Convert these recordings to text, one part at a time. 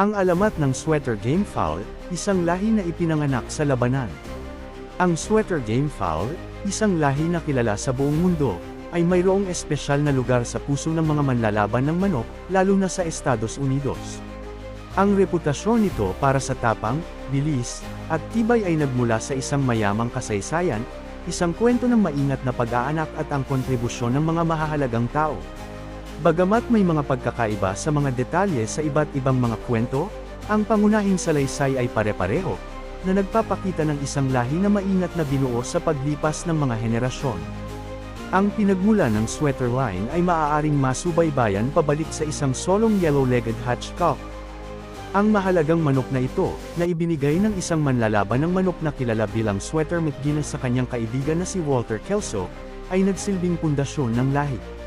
Ang alamat ng sweater game fowl, isang lahi na ipinanganak sa labanan. Ang sweater game fowl, isang lahi na kilala sa buong mundo, ay mayroong espesyal na lugar sa puso ng mga manlalaban ng manok, lalo na sa Estados Unidos. Ang reputasyon nito para sa tapang, bilis, at tibay ay nagmula sa isang mayamang kasaysayan, isang kwento ng maingat na pag-aanak at ang kontribusyon ng mga mahahalagang tao. Bagamat may mga pagkakaiba sa mga detalye sa iba't ibang mga kwento, ang pangunahing salaysay ay pare-pareho, na nagpapakita ng isang lahi na maingat na binuo sa paglipas ng mga henerasyon. Ang pinagmula ng sweater line ay maaaring masubaybayan pabalik sa isang solong yellow-legged Hatchcock. Ang mahalagang manok na ito, na ibinigay ng isang manlalaban ng manok na kilala bilang Sweater McGuinness sa kanyang kaibigan na si Walter Kelso, ay nagsilbing pundasyon ng lahi.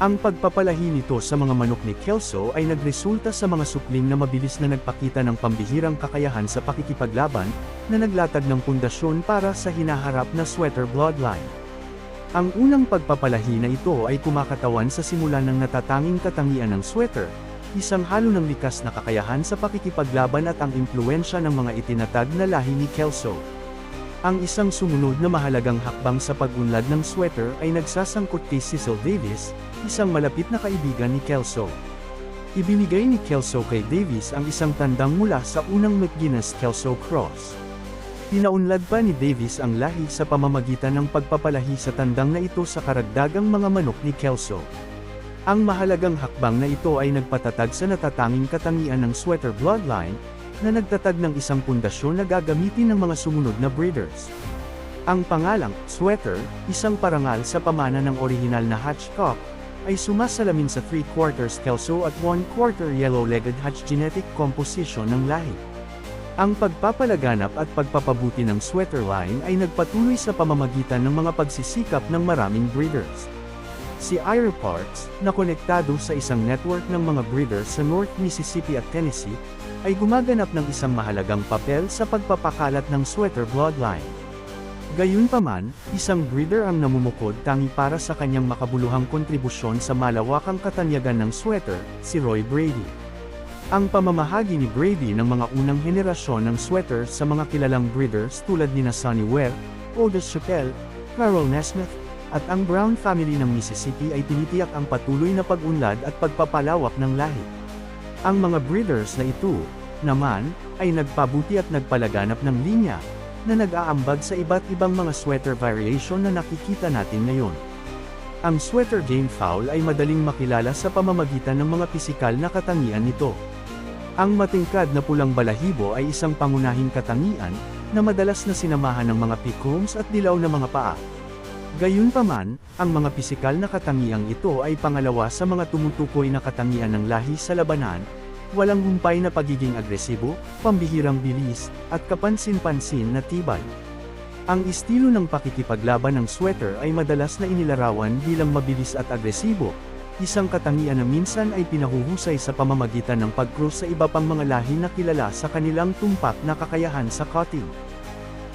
Ang pagpapalahi nito sa mga manok ni Kelso ay nagresulta sa mga supling na mabilis na nagpakita ng pambihirang kakayahan sa pakikipaglaban, na naglatag ng pundasyon para sa hinaharap na sweater bloodline. Ang unang pagpapalahi na ito ay kumakatawan sa simula ng natatanging katangian ng sweater, isang halo ng likas na kakayahan sa pakikipaglaban at ang impluensya ng mga itinatag na lahi ni Kelso. Ang isang sumunod na mahalagang hakbang sa pag-unlad ng sweater ay nagsasangkot kay Cecil Davis, isang malapit na kaibigan ni Kelso. Ibinigay ni Kelso kay Davis ang isang tandang mula sa unang McGuinness-Kelso Cross. Pinaunlad pa ni Davis ang lahi sa pamamagitan ng pagpapalahi sa tandang na ito sa karagdagang mga manok ni Kelso. Ang mahalagang hakbang na ito ay nagpatatag sa natatanging katangian ng sweater bloodline, na nagtatag ng isang pundasyon na gagamitin ng mga sumunod na breeders. Ang pangalang, sweater, isang parangal sa pamana ng orihinal na Hatchcock, ay sumasalamin sa 3 quarters Kelso at 1 quarter yellow-legged Hatch genetic composition ng lahi. Ang pagpapalaganap at pagpapabuti ng sweater line ay nagpatuloy sa pamamagitan ng mga pagsisikap ng maraming breeders. Si Ira Parks, na konektado sa isang network ng mga breeders sa North Mississippi at Tennessee, ay gumaganap ng isang mahalagang papel sa pagpapakalat ng sweater bloodline. Gayunpaman, isang breeder ang namumukod tangi para sa kanyang makabuluhang kontribusyon sa malawakang katanyagan ng sweater, si Roy Brady. Ang pamamahagi ni Brady ng mga unang henerasyon ng sweater sa mga kilalang breeders tulad ni na Sonny Ware, Otis Chappelle, Carol Nesmith, at ang Brown family ng Mississippi ay tinitiyak ang patuloy na pag-unlad at pagpapalawak ng lahi. Ang mga breeders na ito, naman, ay nagpabuti at nagpalaganap ng linya, na nag-aambag sa iba't ibang mga sweater variation na nakikita natin ngayon. Ang sweater game fowl ay madaling makilala sa pamamagitan ng mga pisikal na katangian nito. Ang matingkad na pulang balahibo ay isang pangunahing katangian, na madalas na sinamahan ng mga picoms at dilaw na mga paa. Gayunpaman, ang mga pisikal na katangiang ito ay pangalawa sa mga tumutukoy na katangian ng lahi sa labanan, walang humpay na pagiging agresibo, pambihirang bilis, at kapansin-pansin na tibay. Ang estilo ng pakikipaglaban ng sweater ay madalas na inilarawan bilang mabilis at agresibo, isang katangian na minsan ay pinahuhusay sa pamamagitan ng pag-cross sa iba pang mga lahi na kilala sa kanilang tumpak na kakayahan sa cutting.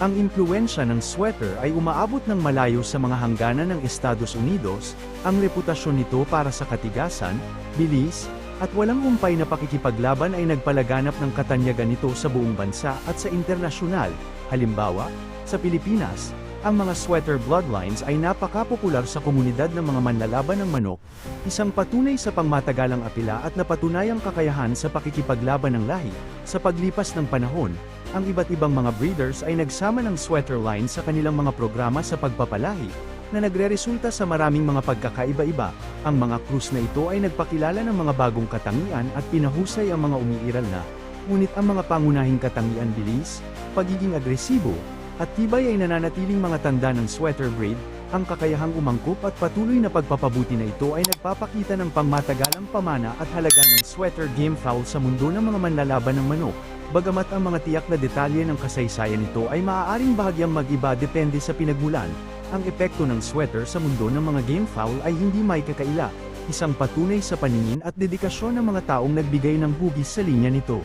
Ang impluensya ng sweater ay umaabot ng malayo sa mga hangganan ng Estados Unidos, ang reputasyon nito para sa katigasan, bilis, at walang humpay na pakikipaglaban ay nagpalaganap ng katanyagan nito sa buong bansa at sa internasyonal, halimbawa, sa Pilipinas, ang mga sweater bloodlines ay napakapopular sa komunidad ng mga manlalaban ng manok, isang patunay sa pangmatagalang apila at napatunayang kakayahan sa pakikipaglaban ng lahi. Sa paglipas ng panahon, ang iba't ibang mga breeders ay nagsama ng sweater line sa kanilang mga programa sa pagpapalahi, na nagreresulta sa maraming mga pagkakaiba-iba. Ang mga krus na ito ay nagpakilala ng mga bagong katangian at pinahusay ang mga umiiral na, ngunit ang mga pangunahing katangian bilis, pagiging agresibo, at tibay ay nananatiling mga tanda ng sweater breed, ang kakayahang umangkop at patuloy na pagpapabuti na ito ay nagpapakita ng pangmatagalang pamana at halaga ng sweater game fowl sa mundo ng mga manlalaban ng manok. Bagamat ang mga tiyak na detalye ng kasaysayan nito ay maaaring bahagyang mag-iba depende sa pinagmulan, ang epekto ng sweater sa mundo ng mga game fowl ay hindi may kakaila, isang patunay sa paningin at dedikasyon ng mga taong nagbigay ng hugis sa linya nito.